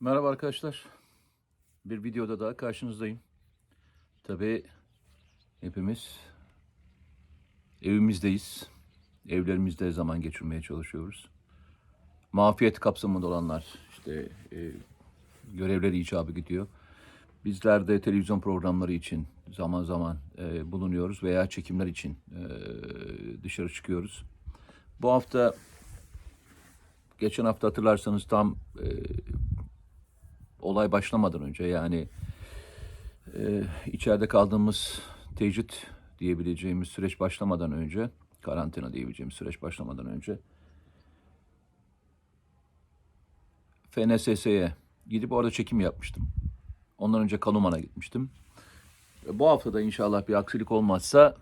Merhaba arkadaşlar. Bir videoda daha karşınızdayım. Tabii hepimiz evimizdeyiz. Evlerimizde zaman geçirmeye çalışıyoruz. Mafiyet kapsamında olanlar işte e, görevleri icabı gidiyor. Bizler de televizyon programları için zaman zaman e, bulunuyoruz veya çekimler için e, dışarı çıkıyoruz. Bu hafta geçen hafta hatırlarsanız tam e, olay başlamadan önce yani e, içeride kaldığımız tecrit diyebileceğimiz süreç başlamadan önce karantina diyebileceğimiz süreç başlamadan önce FNSS'ye gidip orada çekim yapmıştım. Ondan önce Kaluman'a gitmiştim. E, Bu hafta da inşallah bir aksilik olmazsa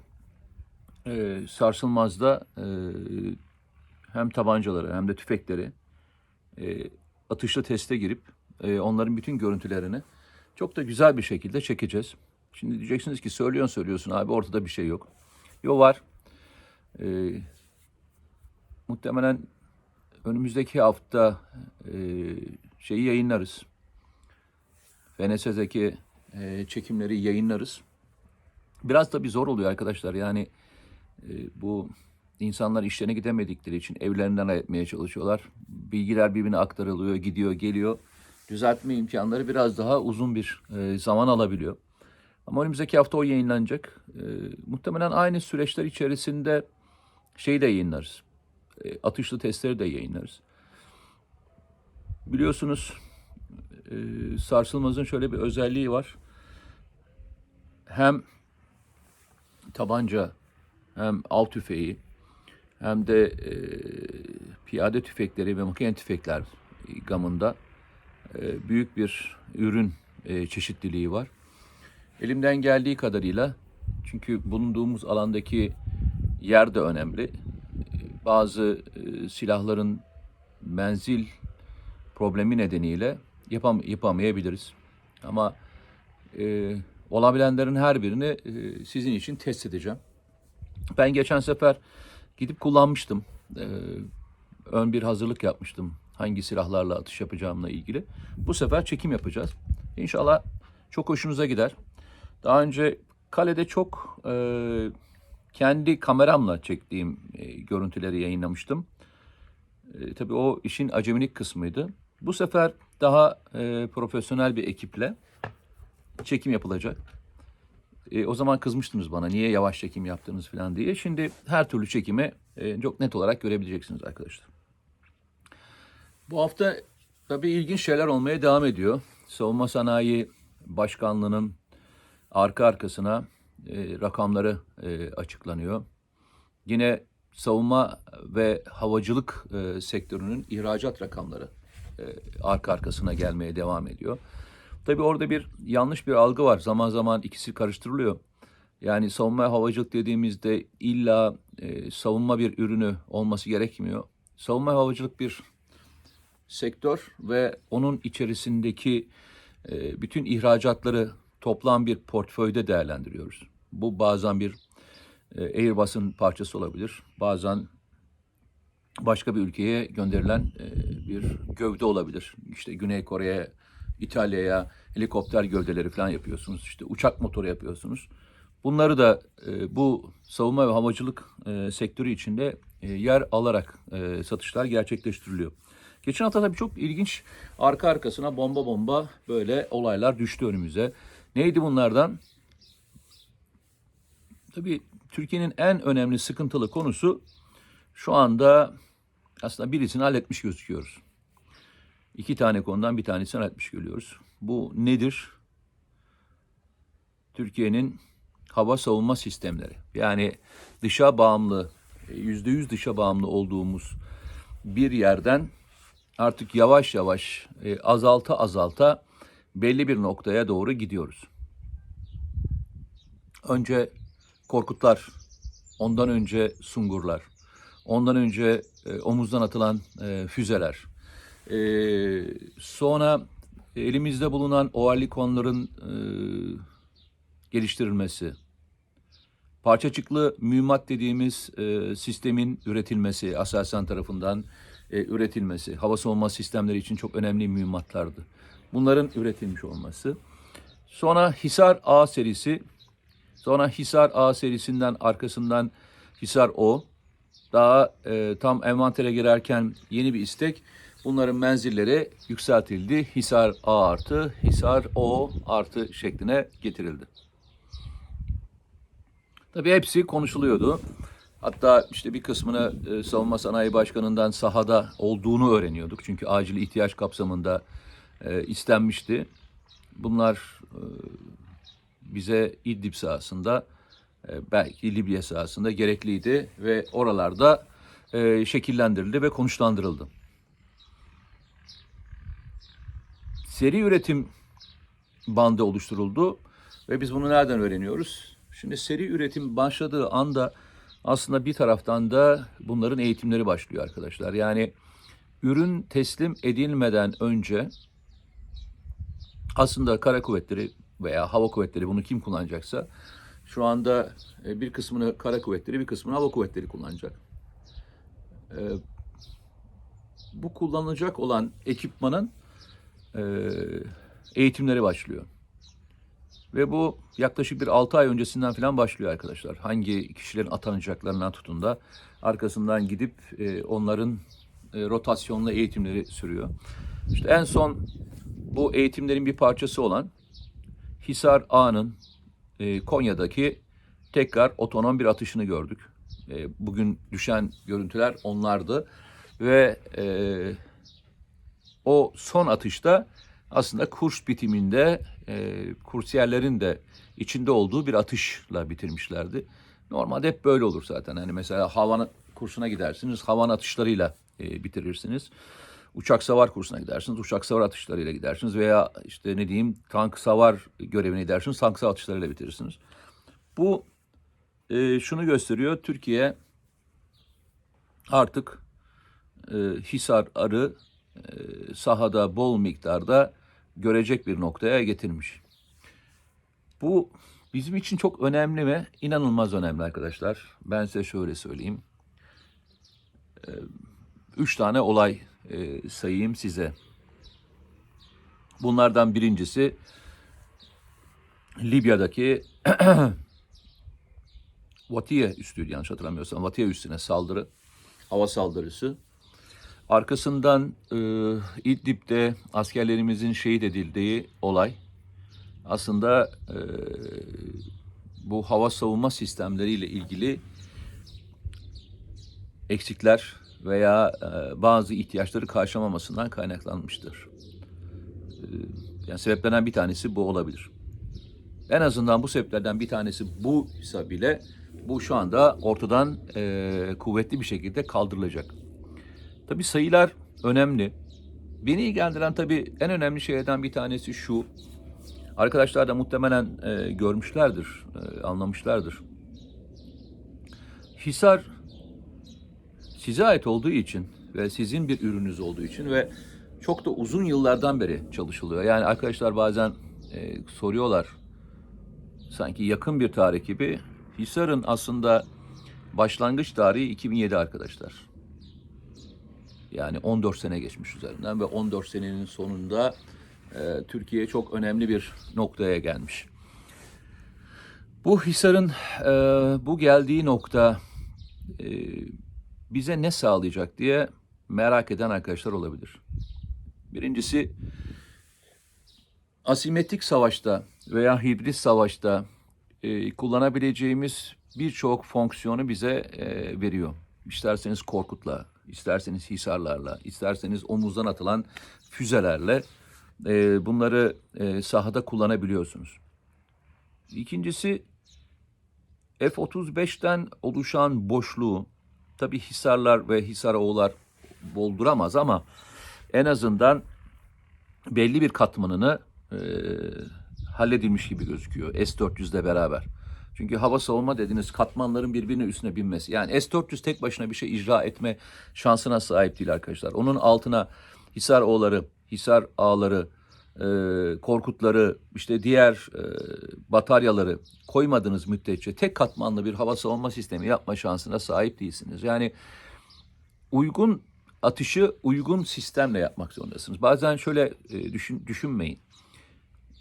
e, Sarsılmaz'da e, hem tabancaları hem de tüfekleri e, atışlı teste girip e, onların bütün görüntülerini çok da güzel bir şekilde çekeceğiz. Şimdi diyeceksiniz ki söylüyorsun söylüyorsun abi ortada bir şey yok. Yo var. E, muhtemelen önümüzdeki hafta e, şeyi yayınlarız. Venese'deki e, çekimleri yayınlarız. Biraz da bir zor oluyor arkadaşlar. Yani e, bu insanlar işlerine gidemedikleri için evlerinden etmeye çalışıyorlar. Bilgiler birbirine aktarılıyor, gidiyor, geliyor. Düzeltme imkanları biraz daha uzun bir e, zaman alabiliyor. Ama önümüzdeki hafta o yayınlanacak. E, muhtemelen aynı süreçler içerisinde şeyi de yayınlarız. E, atışlı testleri de yayınlarız. Biliyorsunuz e, sarsılmazın şöyle bir özelliği var. Hem tabanca hem av tüfeği hem de e, piyade tüfekleri ve makine tüfekler gamında büyük bir ürün e, çeşitliliği var. Elimden geldiği kadarıyla çünkü bulunduğumuz alandaki yer de önemli. E, Bazı e, silahların menzil problemi nedeniyle yapam yapamayabiliriz. Ama e, olabilenlerin her birini e, sizin için test edeceğim. Ben geçen sefer gidip kullanmıştım. Ee, ön bir hazırlık yapmıştım. Hangi silahlarla atış yapacağımla ilgili. Bu sefer çekim yapacağız. İnşallah çok hoşunuza gider. Daha önce kalede çok e, kendi kameramla çektiğim e, görüntüleri yayınlamıştım. E, tabii o işin acemilik kısmıydı. Bu sefer daha e, profesyonel bir ekiple çekim yapılacak. E, o zaman kızmıştınız bana niye yavaş çekim yaptınız falan diye. Şimdi her türlü çekimi e, çok net olarak görebileceksiniz arkadaşlar. Bu hafta tabii ilginç şeyler olmaya devam ediyor. Savunma Sanayi Başkanlığı'nın arka arkasına e, rakamları e, açıklanıyor. Yine savunma ve havacılık e, sektörünün ihracat rakamları e, arka arkasına gelmeye devam ediyor. Tabii orada bir yanlış bir algı var. Zaman zaman ikisi karıştırılıyor. Yani savunma ve havacılık dediğimizde illa e, savunma bir ürünü olması gerekmiyor. Savunma ve havacılık bir sektör ve onun içerisindeki e, bütün ihracatları toplam bir portföyde değerlendiriyoruz. Bu bazen bir e, Airbus'un parçası olabilir. Bazen başka bir ülkeye gönderilen e, bir gövde olabilir. İşte Güney Kore'ye, İtalya'ya helikopter gövdeleri falan yapıyorsunuz. İşte uçak motoru yapıyorsunuz. Bunları da e, bu savunma ve havacılık sektörü içinde yer alarak satışlar gerçekleştiriliyor. Geçen hafta tabii çok ilginç arka arkasına bomba bomba böyle olaylar düştü önümüze. Neydi bunlardan? Tabii Türkiye'nin en önemli sıkıntılı konusu şu anda aslında birisini halletmiş gözüküyoruz. İki tane konudan bir tanesini halletmiş görüyoruz. Bu nedir? Türkiye'nin hava savunma sistemleri. Yani dışa bağımlı, yüzde yüz dışa bağımlı olduğumuz bir yerden artık yavaş yavaş e, azalta azalta belli bir noktaya doğru gidiyoruz. Önce Korkutlar, ondan önce Sungurlar, ondan önce e, omuzdan atılan e, füzeler, e, sonra elimizde bulunan oalikonların e, geliştirilmesi, parçacıklı mühimmat dediğimiz e, sistemin üretilmesi Aselsan tarafından e, üretilmesi, hava savunma sistemleri için çok önemli mühimmatlardı. Bunların üretilmiş olması. Sonra Hisar A serisi, sonra Hisar A serisinden arkasından Hisar O, daha e, tam envantere girerken yeni bir istek. Bunların menzilleri yükseltildi. Hisar A artı, Hisar O artı şekline getirildi. Tabii hepsi konuşuluyordu. Hatta işte bir kısmını e, Savunma Sanayi Başkanı'ndan sahada olduğunu öğreniyorduk. Çünkü acil ihtiyaç kapsamında e, istenmişti. Bunlar e, bize İdlib sahasında e, belki Libya sahasında gerekliydi ve oralarda e, şekillendirildi ve konuşlandırıldı. Seri üretim bandı oluşturuldu ve biz bunu nereden öğreniyoruz? Şimdi seri üretim başladığı anda aslında bir taraftan da bunların eğitimleri başlıyor arkadaşlar. Yani ürün teslim edilmeden önce aslında kara kuvvetleri veya hava kuvvetleri bunu kim kullanacaksa şu anda e, bir kısmını kara kuvvetleri bir kısmını hava kuvvetleri kullanacak. E, Bu kullanılacak olan ekipmanın e, eğitimleri başlıyor. Ve bu yaklaşık bir 6 ay öncesinden falan başlıyor arkadaşlar. Hangi kişilerin atanacaklarından tutun da arkasından gidip e, onların e, rotasyonla eğitimleri sürüyor. İşte en son bu eğitimlerin bir parçası olan Hisar A'nın e, Konya'daki tekrar otonom bir atışını gördük. E, bugün düşen görüntüler onlardı ve e, o son atışta aslında kurs bitiminde e, kursiyerlerin de içinde olduğu bir atışla bitirmişlerdi. Normalde hep böyle olur zaten. Hani mesela havanı kursuna gidersiniz, havan atışlarıyla e, bitirirsiniz. Uçak savar kursuna gidersiniz, uçak savar atışlarıyla gidersiniz veya işte ne diyeyim tank savar görevine gidersiniz, tank savar atışlarıyla bitirirsiniz. Bu e, şunu gösteriyor, Türkiye artık e, Hisar Arı e, sahada bol miktarda görecek bir noktaya getirmiş. Bu bizim için çok önemli ve inanılmaz önemli arkadaşlar. Ben size şöyle söyleyeyim. Ee, Üç tane olay e, sayayım size. Bunlardan birincisi Libya'daki Vatiye üstüydü yanlış hatırlamıyorsam. Vatiye üstüne saldırı, hava saldırısı. Arkasından e, İdlib'de askerlerimizin şehit edildiği olay aslında e, bu hava savunma sistemleriyle ilgili eksikler veya e, bazı ihtiyaçları karşılamamasından kaynaklanmıştır. E, yani sebeplerden bir tanesi bu olabilir. En azından bu sebeplerden bir tanesi buysa bile bu şu anda ortadan e, kuvvetli bir şekilde kaldırılacak. Tabii sayılar önemli. Beni ilgilendiren tabii en önemli şeylerden bir tanesi şu. Arkadaşlar da muhtemelen e, görmüşlerdir, e, anlamışlardır. Hisar size ait olduğu için ve sizin bir ürününüz olduğu için ve çok da uzun yıllardan beri çalışılıyor. Yani arkadaşlar bazen e, soruyorlar sanki yakın bir tarih gibi. Hisar'ın aslında başlangıç tarihi 2007 arkadaşlar. Yani 14 sene geçmiş üzerinden ve 14 senenin sonunda e, Türkiye çok önemli bir noktaya gelmiş. Bu Hisar'ın e, bu geldiği nokta e, bize ne sağlayacak diye merak eden arkadaşlar olabilir. Birincisi asimetrik savaşta veya hibrit savaşta e, kullanabileceğimiz birçok fonksiyonu bize e, veriyor. İsterseniz Korkut'la, isterseniz Hisarlarla, isterseniz omuzdan atılan füzelerle e, bunları e, sahada kullanabiliyorsunuz. İkincisi F-35'ten oluşan boşluğu tabi Hisarlar ve Hisaroğullar bolduramaz ama en azından belli bir katmanını e, halledilmiş gibi gözüküyor S-400'le beraber. Çünkü hava savunma dediğiniz katmanların birbirine üstüne binmesi. Yani S-400 tek başına bir şey icra etme şansına sahip değil arkadaşlar. Onun altına Hisar Oğulları, Hisar Ağları, e, Korkutları, işte diğer e, bataryaları koymadığınız müddetçe tek katmanlı bir hava savunma sistemi yapma şansına sahip değilsiniz. Yani uygun atışı uygun sistemle yapmak zorundasınız. Bazen şöyle e, düşün, düşünmeyin.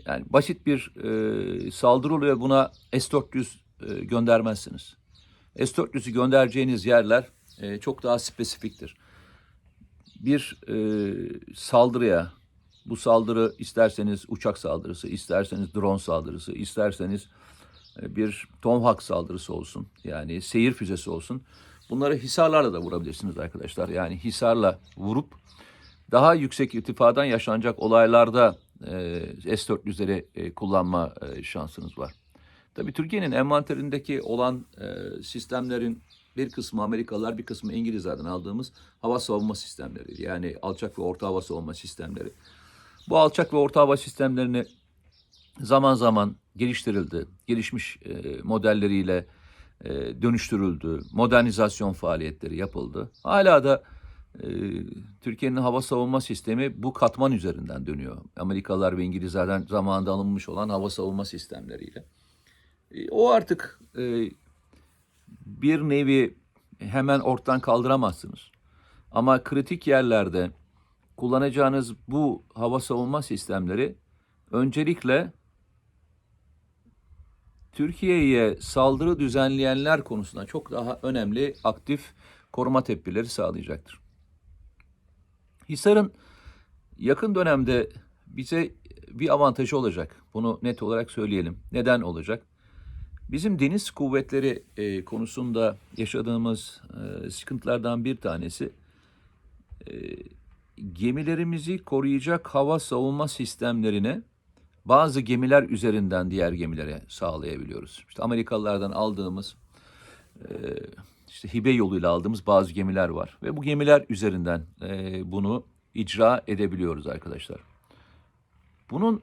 Yani basit bir e, saldırı oluyor buna S-400 e, göndermezsiniz. S-400'ü göndereceğiniz yerler e, çok daha spesifiktir. Bir e, saldırıya, bu saldırı isterseniz uçak saldırısı, isterseniz drone saldırısı, isterseniz e, bir Tomahawk saldırısı olsun, yani seyir füzesi olsun. Bunları hisarlarla da vurabilirsiniz arkadaşlar. Yani hisarla vurup daha yüksek irtifadan yaşanacak olaylarda S-400'leri e, kullanma e, şansınız var. Tabii Türkiye'nin envanterindeki olan e, sistemlerin bir kısmı Amerikalılar, bir kısmı İngilizlerden aldığımız hava savunma sistemleri. Yani alçak ve orta hava savunma sistemleri. Bu alçak ve orta hava sistemlerini zaman zaman geliştirildi. Gelişmiş e, modelleriyle e, dönüştürüldü. Modernizasyon faaliyetleri yapıldı. Hala da e, Türkiye'nin hava savunma sistemi bu katman üzerinden dönüyor. Amerikalılar ve İngilizlerden zamanında alınmış olan hava savunma sistemleriyle. E, o artık e, bir nevi hemen ortadan kaldıramazsınız. Ama kritik yerlerde kullanacağınız bu hava savunma sistemleri öncelikle Türkiye'ye saldırı düzenleyenler konusunda çok daha önemli aktif koruma tedbirleri sağlayacaktır. Hisar'ın yakın dönemde bize bir avantajı olacak. Bunu net olarak söyleyelim. Neden olacak? Bizim deniz kuvvetleri e, konusunda yaşadığımız e, sıkıntılardan bir tanesi e, gemilerimizi koruyacak hava savunma sistemlerine bazı gemiler üzerinden diğer gemilere sağlayabiliyoruz. İşte Amerikalılardan aldığımız e, işte hibe yoluyla aldığımız bazı gemiler var ve bu gemiler üzerinden e, bunu icra edebiliyoruz arkadaşlar. Bunun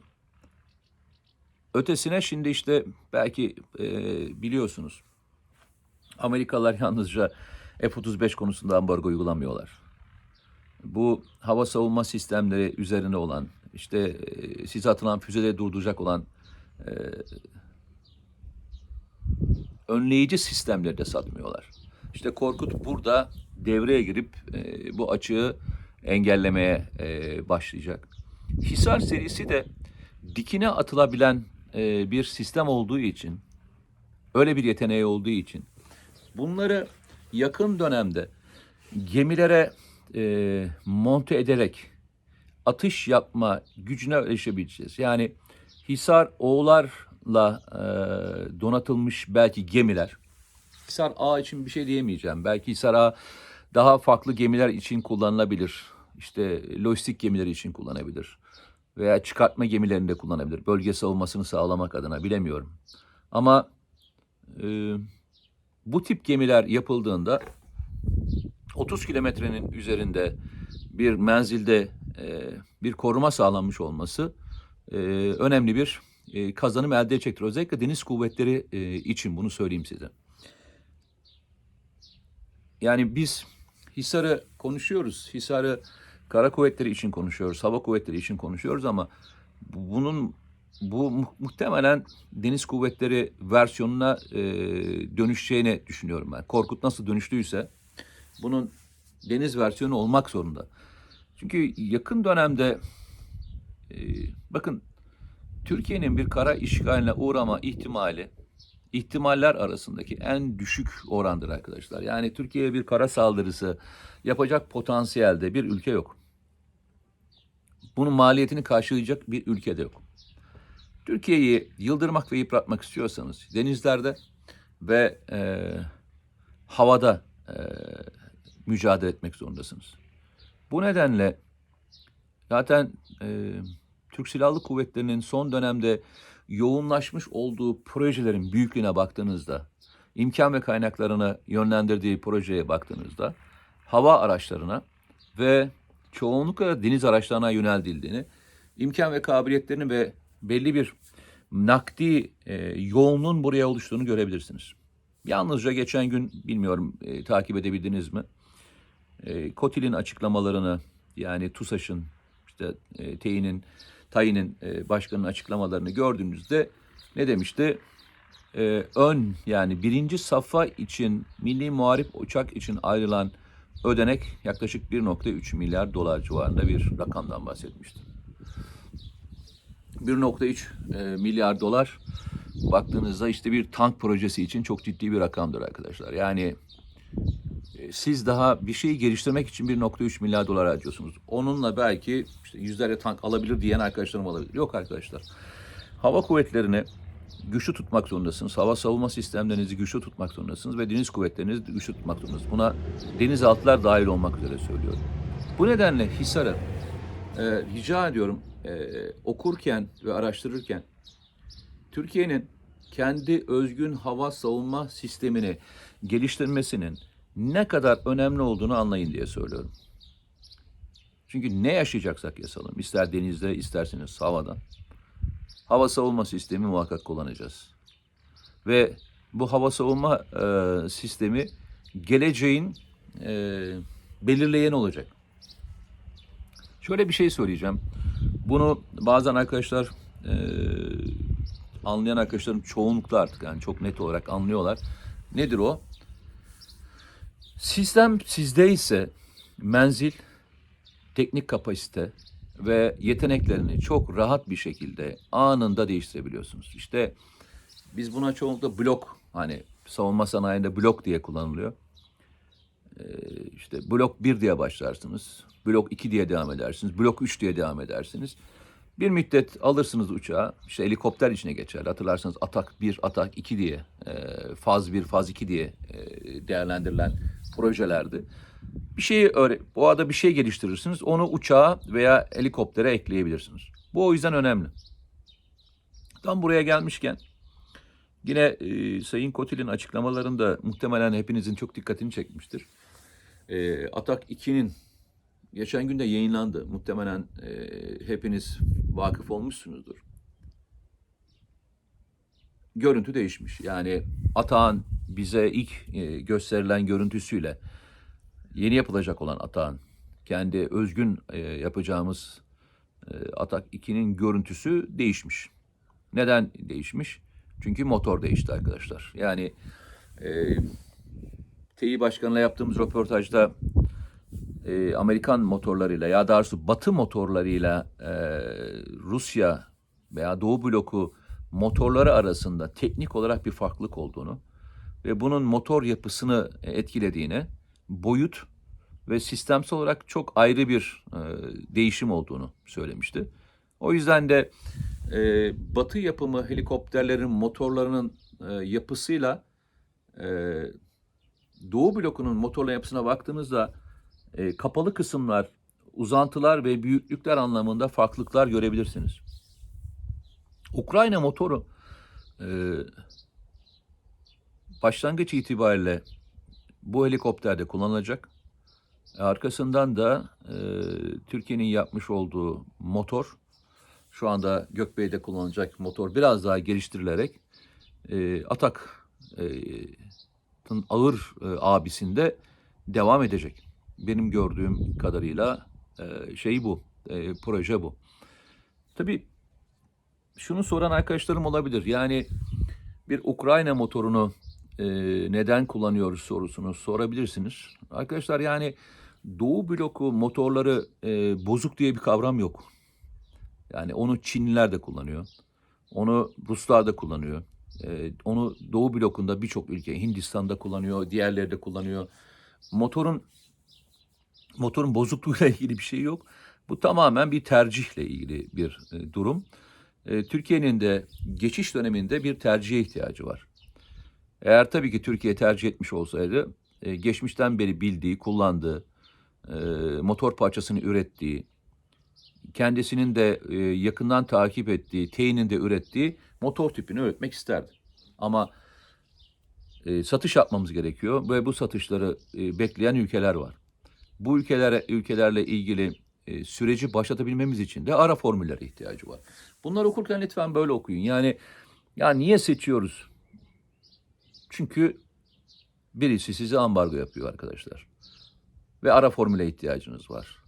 ötesine şimdi işte belki e, biliyorsunuz Amerikalılar yalnızca F-35 konusunda ambargo uygulamıyorlar. Bu hava savunma sistemleri üzerine olan işte e, size atılan füzeleri durduracak olan e, önleyici sistemleri de satmıyorlar. İşte Korkut burada devreye girip e, bu açığı engellemeye e, başlayacak. Hisar serisi de dikine atılabilen e, bir sistem olduğu için, öyle bir yeteneği olduğu için bunları yakın dönemde gemilere e, monte ederek atış yapma gücüne erişebileceğiz. Yani Hisar Oğlar'la e, donatılmış belki gemiler. Hisar A için bir şey diyemeyeceğim. Belki Hisar A daha farklı gemiler için kullanılabilir. İşte lojistik gemileri için kullanabilir. Veya çıkartma gemilerinde kullanabilir. Bölge savunmasını sağlamak adına bilemiyorum. Ama e, bu tip gemiler yapıldığında 30 kilometrenin üzerinde bir menzilde e, bir koruma sağlanmış olması e, önemli bir e, kazanım elde edecektir. Özellikle deniz kuvvetleri e, için bunu söyleyeyim size. Yani biz Hisar'ı konuşuyoruz. Hisar'ı kara kuvvetleri için konuşuyoruz, hava kuvvetleri için konuşuyoruz ama bunun bu mu- muhtemelen deniz kuvvetleri versiyonuna e, dönüşeceğini düşünüyorum ben. Korkut nasıl dönüştüyse bunun deniz versiyonu olmak zorunda. Çünkü yakın dönemde e, bakın Türkiye'nin bir kara işgaline uğrama ihtimali ihtimaller arasındaki en düşük orandır arkadaşlar. Yani Türkiye'ye bir kara saldırısı yapacak potansiyelde bir ülke yok. Bunun maliyetini karşılayacak bir ülke de yok. Türkiye'yi yıldırmak ve yıpratmak istiyorsanız denizlerde ve e, havada e, mücadele etmek zorundasınız. Bu nedenle zaten e, Türk Silahlı Kuvvetleri'nin son dönemde yoğunlaşmış olduğu projelerin büyüklüğüne baktığınızda, imkan ve kaynaklarını yönlendirdiği projeye baktığınızda hava araçlarına ve çoğunlukla deniz araçlarına yöneldiğini, imkan ve kabiliyetlerini ve belli bir nakdi e, yoğunluğun buraya oluştuğunu görebilirsiniz. Yalnızca geçen gün bilmiyorum e, takip edebildiniz mi? E, Kotil'in açıklamalarını yani TUSAŞ'ın işte e, TEİ'nin TAİ'nin e, başkanının açıklamalarını gördüğünüzde ne demişti? E, ön yani birinci safa için milli muharip uçak için ayrılan ödenek yaklaşık 1.3 milyar dolar civarında bir rakamdan bahsetmiştim. 1.3 e, milyar dolar baktığınızda işte bir tank projesi için çok ciddi bir rakamdır arkadaşlar. Yani siz daha bir şeyi geliştirmek için 1.3 milyar dolar harcıyorsunuz. Onunla belki işte yüzlerce tank alabilir diyen arkadaşlarım olabilir. Yok arkadaşlar. Hava kuvvetlerini güçlü tutmak zorundasınız. Hava savunma sistemlerinizi güçlü tutmak zorundasınız ve deniz kuvvetlerinizi güçlü tutmak zorundasınız. Buna denizaltılar dahil olmak üzere söylüyorum. Bu nedenle Hisar'ı e, rica ediyorum e, okurken ve araştırırken Türkiye'nin kendi özgün hava savunma sistemini geliştirmesinin ne kadar önemli olduğunu anlayın diye söylüyorum. Çünkü ne yaşayacaksak yasalım, ister denizde isterseniz havadan, hava savunma sistemi muhakkak kullanacağız. Ve bu hava savunma e, sistemi geleceğin e, belirleyen olacak. Şöyle bir şey söyleyeceğim. Bunu bazen arkadaşlar e, anlayan arkadaşlarım çoğunlukla artık yani çok net olarak anlıyorlar. Nedir o? Sistem sizde ise menzil, teknik kapasite ve yeteneklerini çok rahat bir şekilde anında değiştirebiliyorsunuz. İşte biz buna çoğunlukla blok hani savunma sanayinde blok diye kullanılıyor. Ee, işte blok 1 diye başlarsınız. Blok 2 diye devam edersiniz. Blok 3 diye devam edersiniz. Bir müddet alırsınız uçağı. İşte helikopter içine geçer. Hatırlarsanız Atak 1, Atak 2 diye, e, faz 1, faz 2 diye e, değerlendirilen projelerdi. Bir şeyi öğre bu arada bir şey geliştirirsiniz. Onu uçağa veya helikoptere ekleyebilirsiniz. Bu o yüzden önemli. Tam buraya gelmişken yine e, Sayın Kotil'in açıklamalarında muhtemelen hepinizin çok dikkatini çekmiştir. E, Atak 2'nin geçen gün de yayınlandı. Muhtemelen e, hepiniz vakıf olmuşsunuzdur. Görüntü değişmiş. Yani Atağan bize ilk e, gösterilen görüntüsüyle yeni yapılacak olan Atağan kendi özgün e, yapacağımız e, Atak 2'nin görüntüsü değişmiş. Neden değişmiş? Çünkü motor değişti arkadaşlar. Yani e, Tİ Başkanı'yla yaptığımız röportajda e, Amerikan motorlarıyla ya daha doğrusu Batı motorlarıyla e, Rusya veya Doğu bloku motorları arasında teknik olarak bir farklılık olduğunu ve bunun motor yapısını etkilediğini, boyut ve sistemsel olarak çok ayrı bir e, değişim olduğunu söylemişti. O yüzden de e, Batı yapımı helikopterlerin motorlarının e, yapısıyla e, Doğu blokunun motorla yapısına baktığınızda e, kapalı kısımlar, uzantılar ve büyüklükler anlamında farklılıklar görebilirsiniz. Ukrayna motoru e, başlangıç itibariyle bu helikopterde kullanılacak. Arkasından da e, Türkiye'nin yapmış olduğu motor, şu anda Gökbey'de kullanılacak motor biraz daha geliştirilerek e, Atak e, ağır e, abisinde devam edecek. Benim gördüğüm kadarıyla e, şey bu, e, proje bu. Tabii şunu soran arkadaşlarım olabilir. Yani bir Ukrayna motorunu e, neden kullanıyoruz sorusunu sorabilirsiniz. Arkadaşlar yani Doğu bloku motorları e, bozuk diye bir kavram yok. Yani onu Çinliler de kullanıyor. Onu Ruslar da kullanıyor. E, onu Doğu blokunda birçok ülke, Hindistan'da kullanıyor, diğerleri de kullanıyor. Motorun motorun bozukluğuyla ilgili bir şey yok. Bu tamamen bir tercihle ilgili bir e, durum. E, Türkiye'nin de geçiş döneminde bir tercihe ihtiyacı var. Eğer tabii ki Türkiye tercih etmiş olsaydı, e, geçmişten beri bildiği, kullandığı, e, motor parçasını ürettiği, kendisinin de e, yakından takip ettiği, T'nin de ürettiği motor tipini üretmek isterdi. Ama satış yapmamız gerekiyor ve bu satışları bekleyen ülkeler var. Bu ülkelere ülkelerle ilgili e, süreci başlatabilmemiz için de ara formüllere ihtiyacı var. Bunları okurken lütfen böyle okuyun. Yani ya niye seçiyoruz? Çünkü birisi size ambargo yapıyor arkadaşlar. Ve ara formüle ihtiyacınız var.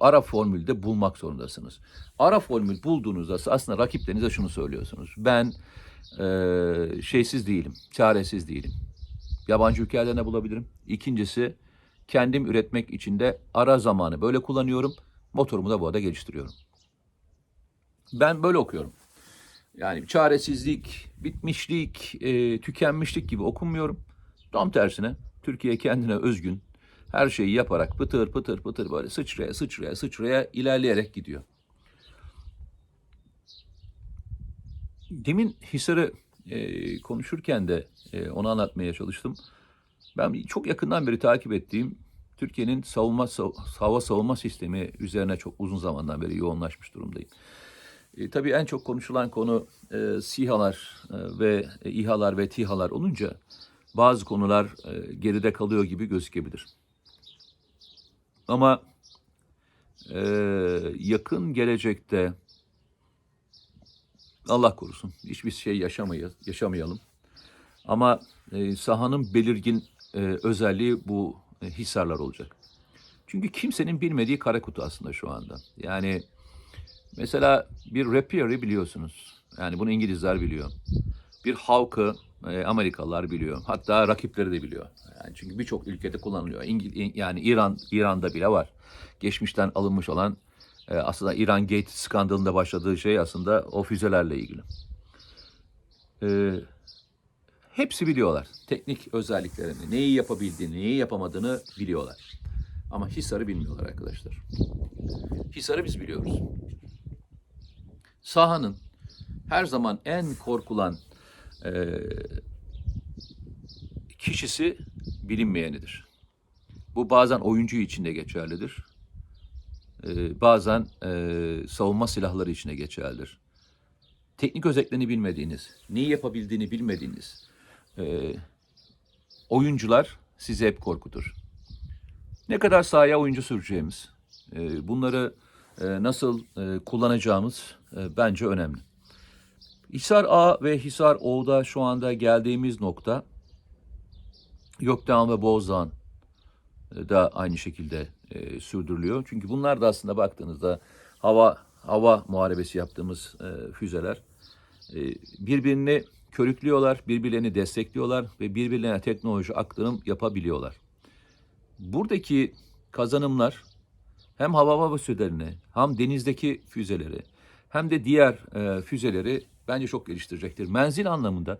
Ara formülde bulmak zorundasınız. Ara formül bulduğunuzda aslında rakiplerinize şunu söylüyorsunuz. Ben e, şeysiz değilim, çaresiz değilim. Yabancı ülkelerde ne bulabilirim? İkincisi kendim üretmek için de ara zamanı böyle kullanıyorum. Motorumu da bu arada geliştiriyorum. Ben böyle okuyorum. Yani çaresizlik, bitmişlik, e, tükenmişlik gibi okunmuyorum. Tam tersine Türkiye kendine özgün her şeyi yaparak pıtır pıtır pıtır böyle sıçraya sıçraya sıçraya ilerleyerek gidiyor. Demin Hisar'ı e, konuşurken de e, onu anlatmaya çalıştım. Ben çok yakından beri takip ettiğim Türkiye'nin savunma sav- hava savunma sistemi üzerine çok uzun zamandan beri yoğunlaşmış durumdayım. E, tabii en çok konuşulan konu e, SİHA'lar e, ve e, İHA'lar ve TİHA'lar olunca bazı konular e, geride kalıyor gibi gözükebilir. Ama e, yakın gelecekte Allah korusun hiçbir şey yaşamayız, yaşamayalım. Ama e, sahanın belirgin e, özelliği bu e, hisarlar olacak. Çünkü kimsenin bilmediği kara kutu aslında şu anda. Yani mesela bir Rapier'i biliyorsunuz. Yani bunu İngilizler biliyor. Bir Hawk'ı e, Amerikalılar biliyor. Hatta rakipleri de biliyor. Yani çünkü birçok ülkede kullanılıyor. İngil yani İran İran'da bile var. Geçmişten alınmış olan e, aslında İran Gate skandalında başladığı şey aslında o füzelerle ilgili. E, hepsi biliyorlar. Teknik özelliklerini, neyi yapabildiğini, neyi yapamadığını biliyorlar. Ama Hisar'ı bilmiyorlar arkadaşlar. Hisar'ı biz biliyoruz. Sahanın her zaman en korkulan e, kişisi bilinmeyenidir. Bu bazen oyuncu için de geçerlidir. E, bazen e, savunma silahları için de geçerlidir. Teknik özelliklerini bilmediğiniz, neyi yapabildiğini bilmediğiniz e, oyuncular sizi hep korkutur. Ne kadar sahaya oyuncu süreceğimiz, e, bunları e, nasıl e, kullanacağımız e, bence önemli. Hisar A ve Hisar O'da şu anda geldiğimiz nokta Gökdağ ve Bozdağ e, da aynı şekilde e, sürdürülüyor. Çünkü bunlar da aslında baktığınızda hava hava muharebesi yaptığımız e, füzeler e, birbirini körüklüyorlar, birbirlerini destekliyorlar ve birbirlerine teknoloji aktarım yapabiliyorlar. Buradaki kazanımlar hem hava hava füzelerini hem denizdeki füzeleri hem de diğer e, füzeleri bence çok geliştirecektir. Menzil anlamında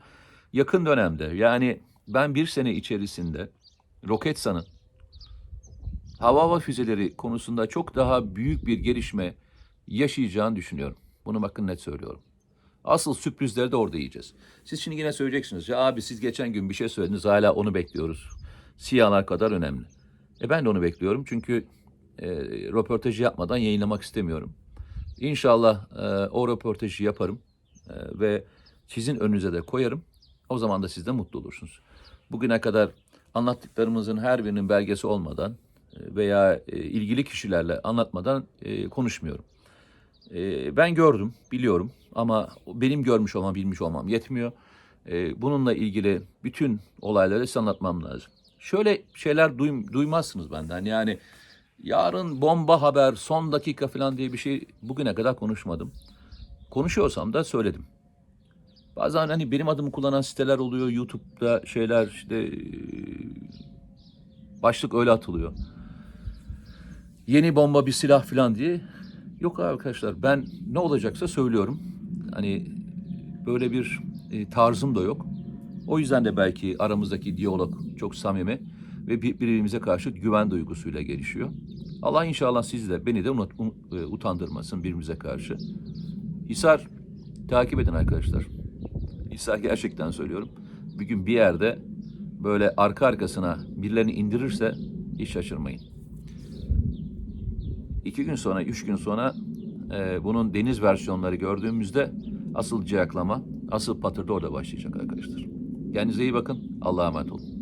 yakın dönemde yani ben bir sene içerisinde Roketsan'ın hava hava füzeleri konusunda çok daha büyük bir gelişme yaşayacağını düşünüyorum. Bunu bakın net söylüyorum. Asıl sürprizleri de orada yiyeceğiz. Siz şimdi yine söyleyeceksiniz. Ya abi siz geçen gün bir şey söylediniz hala onu bekliyoruz. Siyahlar kadar önemli. E ben de onu bekliyorum çünkü e, röportajı yapmadan yayınlamak istemiyorum. İnşallah e, o röportajı yaparım e, ve sizin önünüze de koyarım. O zaman da siz de mutlu olursunuz. Bugüne kadar anlattıklarımızın her birinin belgesi olmadan e, veya e, ilgili kişilerle anlatmadan e, konuşmuyorum. E, ben gördüm, biliyorum ama benim görmüş olmam, bilmiş olmam yetmiyor. E, bununla ilgili bütün olayları size anlatmam lazım. Şöyle şeyler duym- duymazsınız benden. Yani yarın bomba haber, son dakika falan diye bir şey bugüne kadar konuşmadım. Konuşuyorsam da söyledim. Bazen hani benim adımı kullanan siteler oluyor. YouTube'da şeyler işte e, başlık öyle atılıyor. Yeni bomba bir silah falan diye. Yok arkadaşlar ben ne olacaksa söylüyorum. Hani böyle bir e, tarzım da yok. O yüzden de belki aramızdaki diyalog çok samimi ve birbirimize karşı güven duygusuyla gelişiyor. Allah inşallah sizi de beni de unut, un- e, utandırmasın birbirimize karşı. Hisar takip edin arkadaşlar. Hisar gerçekten söylüyorum. Bir gün bir yerde böyle arka arkasına birilerini indirirse hiç şaşırmayın. İki gün sonra, üç gün sonra e, bunun deniz versiyonları gördüğümüzde asıl ciyaklama, asıl patırdı orada başlayacak arkadaşlar. Kendinize iyi bakın. Allah'a emanet olun.